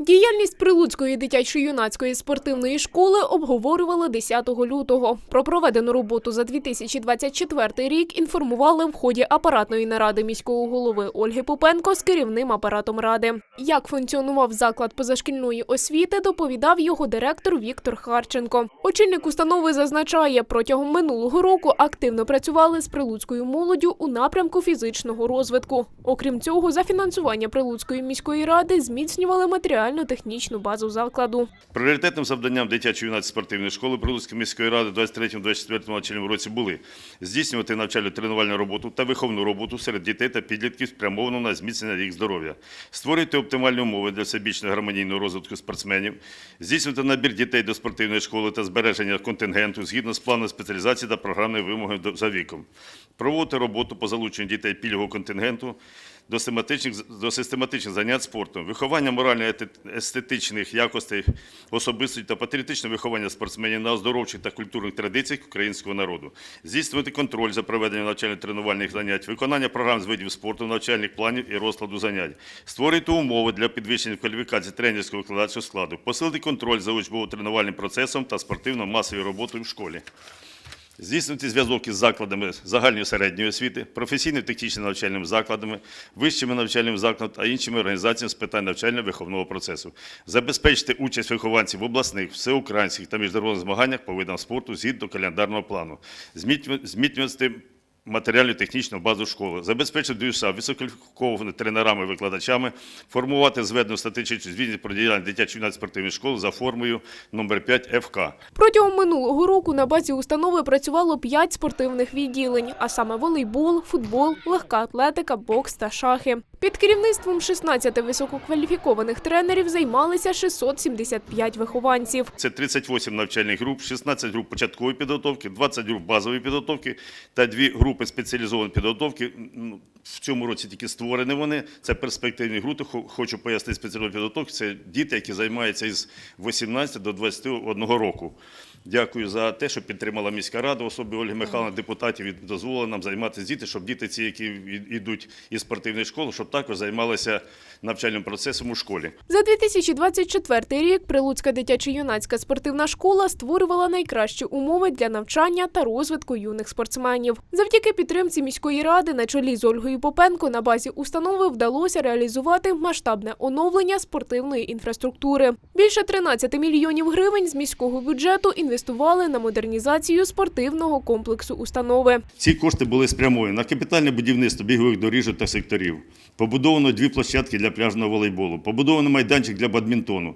Діяльність Прилуцької дитячо-юнацької спортивної школи обговорювали 10 лютого. Про проведену роботу за 2024 рік інформували в ході апаратної наради міського голови Ольги Попенко з керівним апаратом ради. Як функціонував заклад позашкільної освіти, доповідав його директор Віктор Харченко. Очільник установи зазначає, протягом минулого року активно працювали з прилуцькою молоддю у напрямку фізичного розвитку. Окрім цього, за фінансування Прилуцької міської ради зміцнювали матеріально-технічну базу закладу. Пріоритетним завданням дитячої спортивної школи Прилуцької міської ради у 23-24 навчальному році були здійснювати навчально тренувальну роботу та виховну роботу серед дітей та підлітків, спрямовану на зміцнення їх здоров'я, створювати оптимальні умови для всебічного гармонійного розвитку спортсменів, здійснювати набір дітей до спортивної школи та збереження контингенту згідно з планом спеціалізації та програмною вимогою до- за віком, проводити роботу по залученню дітей пільгового контингенту до систематичних, до систематичних занять спортом, виховання морально-естетичних якостей особистості та патріотичне виховання спортсменів на оздоровчих та культурних традиціях українського народу, здійснювати контроль за проведенням навчально-тренувальних занять, виконання програм з видів спорту, навчальних планів і розкладу занять, створити умови для підвищення кваліфікації тренерського викладацького складу, посилити контроль за учбово-тренувальним процесом та спортивно-масовою роботою в школі. Здійснювати зв'язок із закладами загальної середньої освіти, професійно-технічними навчальними закладами, вищими навчальними закладами та іншими організаціями з питань навчально-виховного процесу, забезпечити участь вихованців в обласних, всеукраїнських та міжнародних змаганнях по видам спорту згідно календарного плану, зміцнювати матеріально-технічну базу школи, забезпечити ДЮСА висококваліфікованими тренерами, викладачами, формувати зведену статистичну звітність про діяльність дитячої спортивної школи за формою номер 5 ФК. Протягом минулого року на базі установи працювало п'ять спортивних відділень, а саме волейбол, футбол, легка атлетика, бокс та шахи. Під керівництвом 16 висококваліфікованих тренерів займалися 675 вихованців. Це 38 навчальних груп, 16 груп початкової підготовки, 20 груп базової підготовки та дві групи спеціалізованої підготовки. В цьому році тільки створені вони. Це перспективні групи. Хочу пояснити спеціальної підготовки. Це діти, які займаються із 18 до 21 року. Дякую за те, що підтримала міська рада, в особі Ольги Михайловни, депутатів і дозволила нам займатися діти, щоб діти, ці, які йдуть із спортивної школи, щоб також займалися навчальним процесом у школі. За 2024 рік Прилуцька дитячо-юнацька спортивна школа створювала найкращі умови для навчання та розвитку юних спортсменів. Завдяки підтримці міської ради на чолі з Ольгою Попенко на базі установи вдалося реалізувати масштабне оновлення спортивної інфраструктури. Більше 13 мільйонів гривень з міського бюджету інвестували на модернізацію спортивного комплексу установи. Ці кошти були спрямовані на капітальне будівництво бігових доріжок та секторів. Побудовано дві площадки для пляжного волейболу, побудовано майданчик для бадмінтону.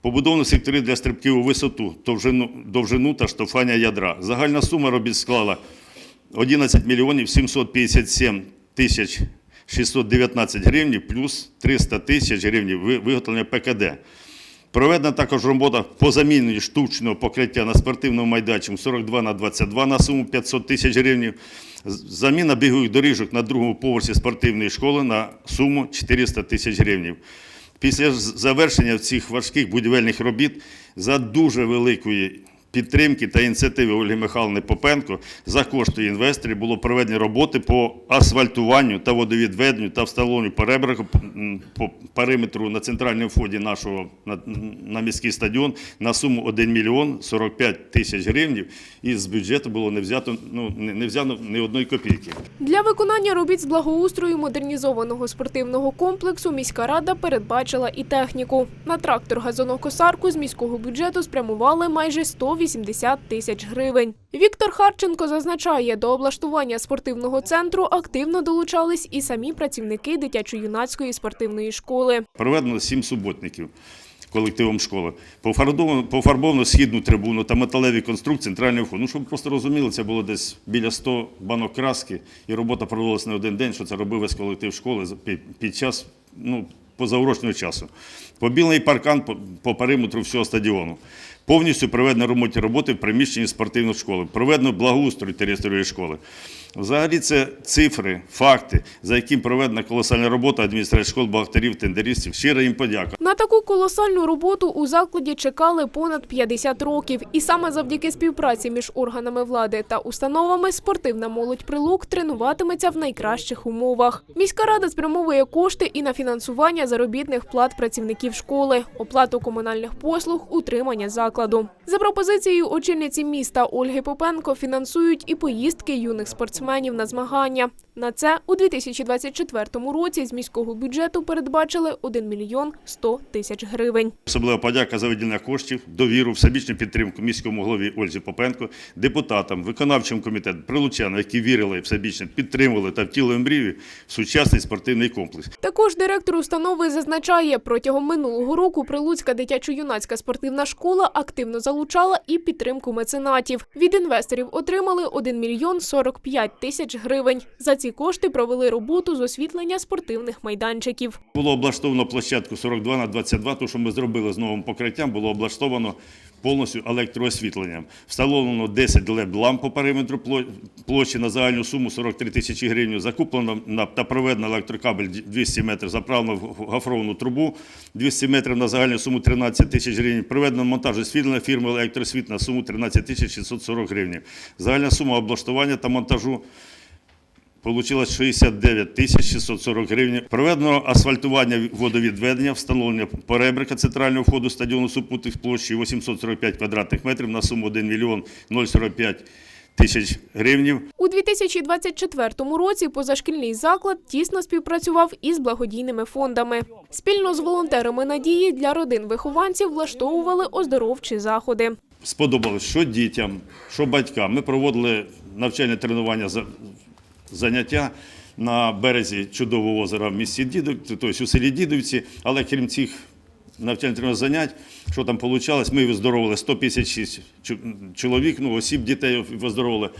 Побудовано сектори для стрибків у висоту, довжину, довжину та штовхання ядра. Загальна сума робіт склала 11 мільйонів 757 тисяч 619 гривень плюс 300 тисяч гривень виготовлення ПКД. Проведена також робота по заміні штучного покриття на спортивному майданчику 42 на 22 на суму 500 тисяч гривень. Заміна бігових доріжок на другому поверсі спортивної школи на суму 400 тисяч гривень. Після завершення цих важких будівельних робіт за дуже великої підтримки та ініціативи Ольги Михайловни Попенко за кошти інвесторів було проведені роботи по асфальтуванню та водовідведенню та встановленню перебрегу по периметру на центральному вході нашого на, на міський стадіон на суму 1 мільйон 45 тисяч гривень. І з бюджету було не взято, ну, не, не взято ні одної копійки. Для виконання робіт з благоустрою модернізованого спортивного комплексу міська рада передбачила і техніку. На трактор газонокосарку з міського бюджету спрямували майже 180 тисяч гривень. Віктор Харченко зазначає, до облаштування спортивного центру активно долучались і самі працівники дитячо-юнацької спортивної школи. Проведено сім суботників колективом школи. Пофарбовано, східну трибуну та металеві конструкції центрального входу. Ну, щоб просто розуміли, це було десь біля 100 банок краски, і робота проводилася не один день, що це робив весь колектив школи під час ну, позаурочного часу. Побілений паркан по, периметру всього стадіону. Повністю проведено ремонтні роботи в приміщенні спортивної школи, проведено благоустрій території школи. Взагалі це цифри, факти, за яким проведена колосальна робота адміністрації школ, бухгалтерів, тендерістів. Щира їм подяка. На таку колосальну роботу у закладі чекали понад 50 років, і саме завдяки співпраці між органами влади та установами спортивна молодь прилук тренуватиметься в найкращих умовах. Міська рада спрямовує кошти і на фінансування заробітних плат працівників школи, оплату комунальних послуг, утримання закладу. За пропозицією очільниці міста Ольги Попенко фінансують і поїздки юних спортсменів на змагання. На це у 2024 році з міського бюджету передбачили 1 мільйон 100 тисяч гривень. Особлива подяка за виділення коштів, довіру, всебічну підтримку міському голові Ользі Попенко, депутатам, виконавчому комітету, прилучанам, які вірили всебічно, підтримували та втілили мрію в сучасний спортивний комплекс. Також директор установи зазначає, протягом минулого року Прилуцька дитячо-юнацька спортивна школа активно залучала і підтримку меценатів. Від інвесторів отримали 1 мільйон 45 тисяч гривень. За ці кошти провели роботу з освітлення спортивних майданчиків. Було облаштовано площадку 42 на 22, то, що ми зробили з новим покриттям, було облаштовано повністю електроосвітленням. Встановлено 10 LED-ламп по периметру площі на загальну суму 43 тисячі гривень. Закуплено та проведено електрокабель 200 метрів, заправлено в гофровану трубу 200 метрів на загальну суму 13 тисяч гривень. Проведено монтаж освітлення фірми «Електросвіт» на суму 13 тисяч 640 гривень. Загальна сума облаштування та монтажу Получилось 69 тисяч 640 гривень. Проведено асфальтування водовідведення, встановлення перебрика центрального входу стадіону супутних площі 845 квадратних метрів на суму 1 мільйон 045 тисяч гривень. У 2024 році позашкільний заклад тісно співпрацював із благодійними фондами. Спільно з волонтерами надії для родин вихованців влаштовували оздоровчі заходи. Сподобалось, що дітям, що батькам. Ми проводили навчальне тренування за- заняття на березі чудового озера в місті Дідов, тобто у селі Дідовці, але крім цих навчально занять, що там вийшло, ми виздоровили 156 чоловік, ну, осіб, дітей виздоровили.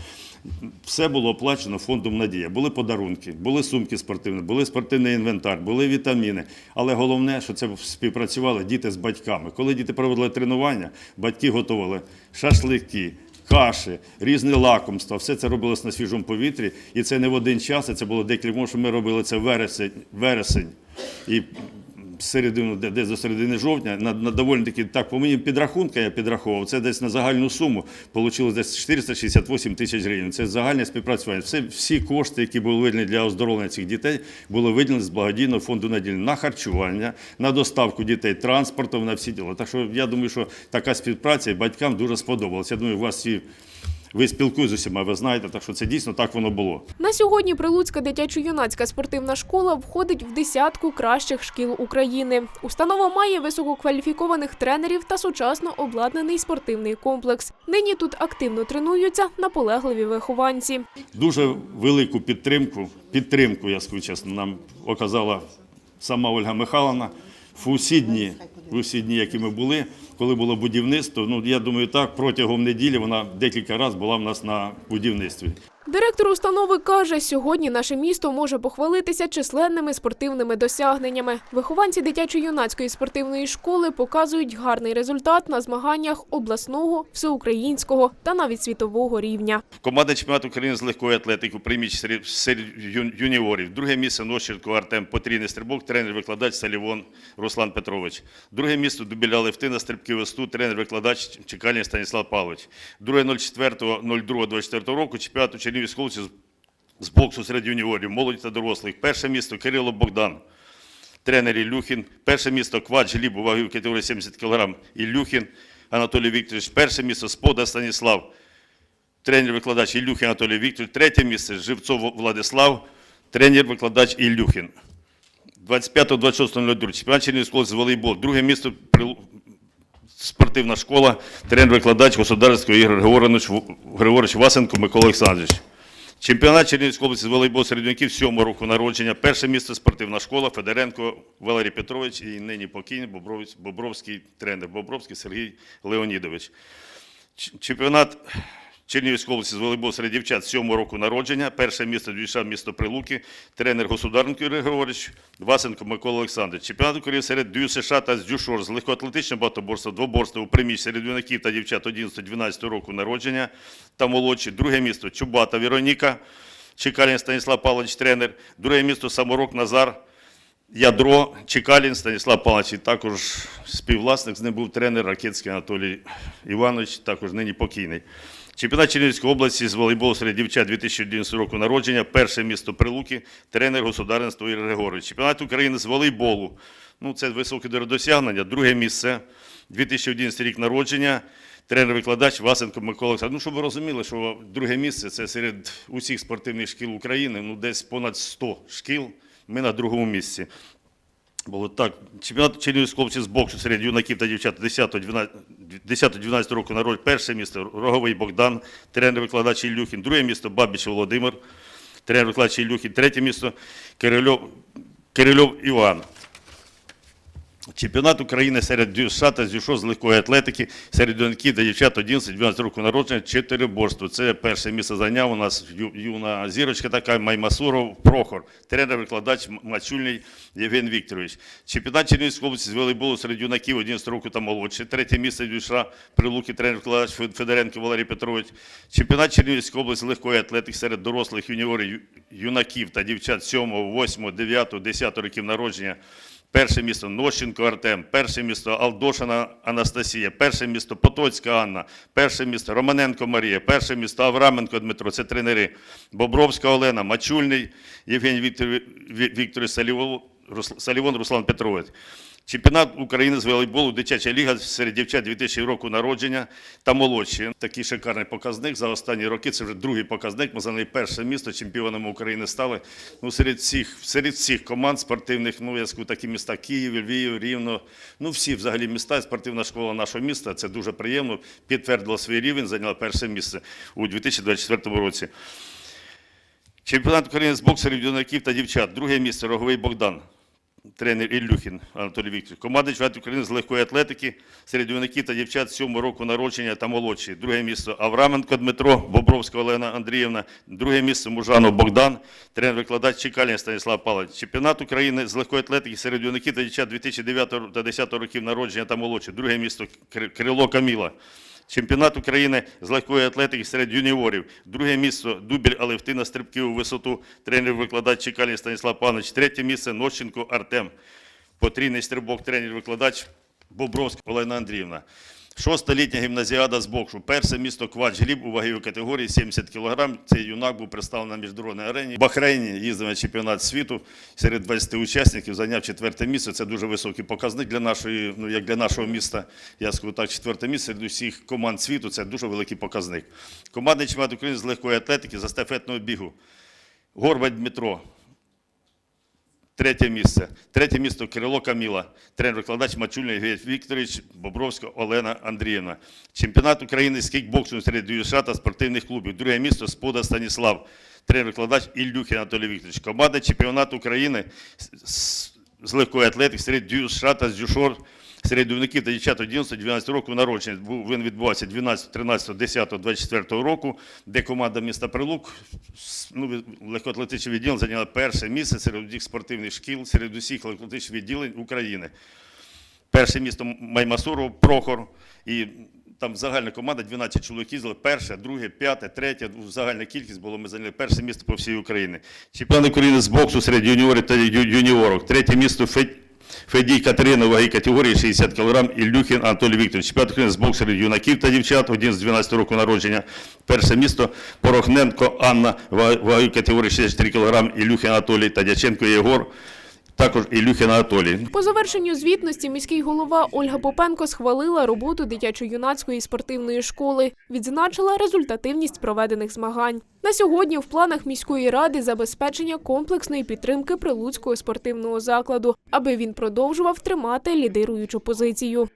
Все було оплачено фондом Надія. Були подарунки, були сумки спортивні, були спортивний інвентар, були вітаміни. Але головне, що це співпрацювали діти з батьками. Коли діти проводили тренування, батьки готували шашлики, каші, різні лакомства. Все це робилось на свіжому повітрі. І це не в один час, це було декілька, що ми робили це вересень, вересень. І середину, десь до середини жовтня, на, на доволі таки, так, по мені підрахунка я підраховував, це десь на загальну суму вийшло десь 468 тисяч гривень. Це загальне співпрацювання. Все, всі кошти, які були виділені для оздоровлення цих дітей, були виділені з благодійного фонду наділі на харчування, на доставку дітей транспортом, на всі діла. Так що я думаю, що така співпраця батькам дуже сподобалася. Я думаю, у вас всі. Ви спілкуєтеся з усіма, ви знаєте, так що це дійсно так воно було. На сьогодні Прилуцька дитячо-юнацька спортивна школа входить в десятку кращих шкіл України. Установа має висококваліфікованих тренерів та сучасно обладнаний спортивний комплекс. Нині тут активно тренуються наполегливі вихованці. Дуже велику підтримку, підтримку, я скажу чесно, нам оказала сама Ольга Михайловна. В усі дні, в усі дні, які ми були, коли було будівництво, ну я думаю, так протягом неділі вона декілька разів була в нас на будівництві. Директор установи каже, сьогодні наше місто може похвалитися численними спортивними досягненнями. Вихованці дитячо-юнацької спортивної школи показують гарний результат на змаганнях обласного, всеукраїнського та навіть світового рівня. Команда чемпіонату України з легкої атлетики приміч серед, юніорів. Друге місце Нощенко Артем Потрійний стрибок, тренер-викладач Салівон Руслан Петрович. Друге місце Дубіля Левтина, стрибки весту, тренер-викладач Чекальний Станіслав Павлович. Друге 04.02.24 року чемпіонату Чернігівської області з- боксу серед юніорів, молоді та дорослих. Перше місто Кирило Богдан. Тренер Ілюхін. Перше місто Квач Гліб у вагі категорії 70 кг Ілюхін Анатолій Вікторович. Перше місто Спода Станіслав тренер-викладач Ілюхін Анатолій Вікторович. Третє місце Живцов Владислав, тренер-викладач Ілюхін. 25-26.02. Чемпіонат Чернігівської з волейбол. Друге Прил- спортивна школа, тренер-викладач Государського Ігор Григорович, Григорович Васенко Микола Олександрович. Чемпіонат Чернігівської області з волейбол серед юнаків сьомого року народження. Перше місце спортивна школа Федоренко Валерій Петрович і нині покійний Бобровський тренер Бобровський Сергій Леонідович. Чемпіонат Чернігівської області з волейболу серед дівчат 7 року народження. Перше місто Двіша, місто Прилуки, тренер Государенко Юрій Григорович, Васенко Микола Олександрович. Чемпіонат України серед Дю США та з Дюшор з легкоатлетичного багатоборства, двоборства у приміщ серед юнаків та дівчат 11-12 року народження та молодші. Друге місто Чубата Вероніка, Чекалін Станіслав Павлович, тренер. Друге місто Саморок Назар. Ядро Чекалін Станіслав Павлович, і також співвласник з ним був тренер Ракетський Анатолій Іванович, також нині покійний. Чемпіонат Чернігівської області з волейболу серед дівчат 2011 року народження, перше місто Прилуки, тренер государства Ігор Григорович. Чемпіонат України з волейболу, ну це високе досягнення, друге місце, 2011 рік народження, тренер-викладач Васенко Микола Олександрович. Ну, щоб ви розуміли, що друге місце це серед усіх спортивних шкіл України, ну десь понад 100 шкіл, ми на другому місці. Було так. Чемпіонат Чернігівської області з боксу серед юнаків та дівчат 10-12 року на роль Перше місто Роговий Богдан, тренер-викладач Ілюхін. Друге місто Бабіч Володимир, тренер-викладач Ілюхін. Третє місто Кирильов, Кирильов Іван. Чемпіонат України серед дюша та дюшо з легкої атлетики, серед юнаків та дівчат 11-12 років народження, чотириборство. Це перше місце зайняв у нас юна зірочка така, Маймасуров Прохор, тренер-викладач Мачульний Євген Вікторович. Чемпіонат Чернігівської області з волейболу серед юнаків 11 років та молодше. Третє місце дюша Прилуки, тренер-викладач Федоренко Валерій Петрович. Чемпіонат Чернігівської області з легкої атлетики серед дорослих юніорів, юнаків та дівчат 7, 8, 9, 10 років народження. Перше місто Нощенко Артем, перше місто Алдошина Анастасія, перше місто Потоцька Анна, перше місто Романенко Марія, перше місто Авраменко Дмитро, це тренери Бобровська Олена, Мачульний Євгеній Віктор, Ві- Вікторович Салівон, Рус- Салівон Руслан Петрович. Чемпіонат України з волейболу, дитяча ліга серед дівчат 2000 року народження та молодші. Такий шикарний показник за останні роки. Це вже другий показник. Ми зайняли перше місто, чемпіонами України стали. Ну, серед всіх, серед всіх команд спортивних, ну я скажу, такі міста Київ, Львів, Рівно. Ну всі взагалі міста, спортивна школа нашого міста. Це дуже приємно. Підтвердила свій рівень, зайняла перше місце у 2024 році. Чемпіонат України з боксу серед юнаків та дівчат. Друге місце Роговий Богдан. Тренер Ілюхін Анатолій Вікторович. Команда чемпіонату України з легкої атлетики серед юнаків та дівчат 7 року народження та молодші. Друге місце Авраменко Дмитро, Бобровська Олена Андріївна. Друге місце Мужанов Богдан, тренер-викладач Чекалін Станіслав Павлович. Чемпіонат України з легкої атлетики серед юнаків та дівчат 2009 та 2010 років народження та молодші. Друге місце Крило Каміла. Чемпіонат України з легкої атлетики серед юніорів. Друге місце Дубіль Алевтина стрибки у висоту. Тренер-викладач Чекалін Станіслав Панович. Третє місце Нощенко Артем. Потрійний стрибок, тренер-викладач Бобровська Олена Андріївна. Шоста літня гімназіада з боксу. Перше місто Квач Гліб у ваговій категорії 70 кг. Цей юнак був представлений на міжнародній арені. В Бахрейні їздив на чемпіонат світу. Серед 20 учасників зайняв четверте місце. Це дуже високий показник для нашої, ну як для нашого міста. Я скажу так, четверте місце серед усіх команд світу. Це дуже великий показник. Командний чемпіонат України з легкої атлетики за стафетного бігу. Горбать Дмитро. Третє місце. Третє місто Кирило Каміла, тренер-викладач Мачульний Євгеній Вікторович, Бобровська Олена Андріївна. Чемпіонат України з кікбоксу серед юша та спортивних клубів. Друге місто Спода Станіслав, тренер-викладач Ілюхін Анатолій Вікторович. Команда чемпіонату України з легкої атлетики серед дюша та з дюшор серед юнаків та дівчат 11-12 років народження. Він відбувався 12, 13, 10, 24 року, де команда міста Прилук ну, легкоатлетичне відділення зайняла перше місце серед усіх спортивних шкіл, серед усіх легкоатлетичних відділень України. Перше місто Маймасуров, Прохор. І там загальна команда 12 чоловік їздили. Перше, друге, п'яте, третє. ну, Загальна кількість було. Ми зайняли перше місто по всій Україні. Чемпіон України з боксу серед юніорів та юніорок. Третє місто Федь. Федій Катерина ваги категорії 60 кг, Ілюхін Анатолій Вікторович. П'ятий з боксерів юнаків та дівчат, один з 12 року народження. Перше місто Порохненко Анна, ваги категорії 63 кг, Ілюхін Анатолій та Дяченко Єгор, також Ілюхін Анатолій. По завершенню звітності міський голова Ольга Попенко схвалила роботу дитячо-юнацької спортивної школи, відзначила результативність проведених змагань. На сьогодні в планах міської ради забезпечення комплексної підтримки прилуцького спортивного закладу, аби він продовжував тримати лідируючу позицію.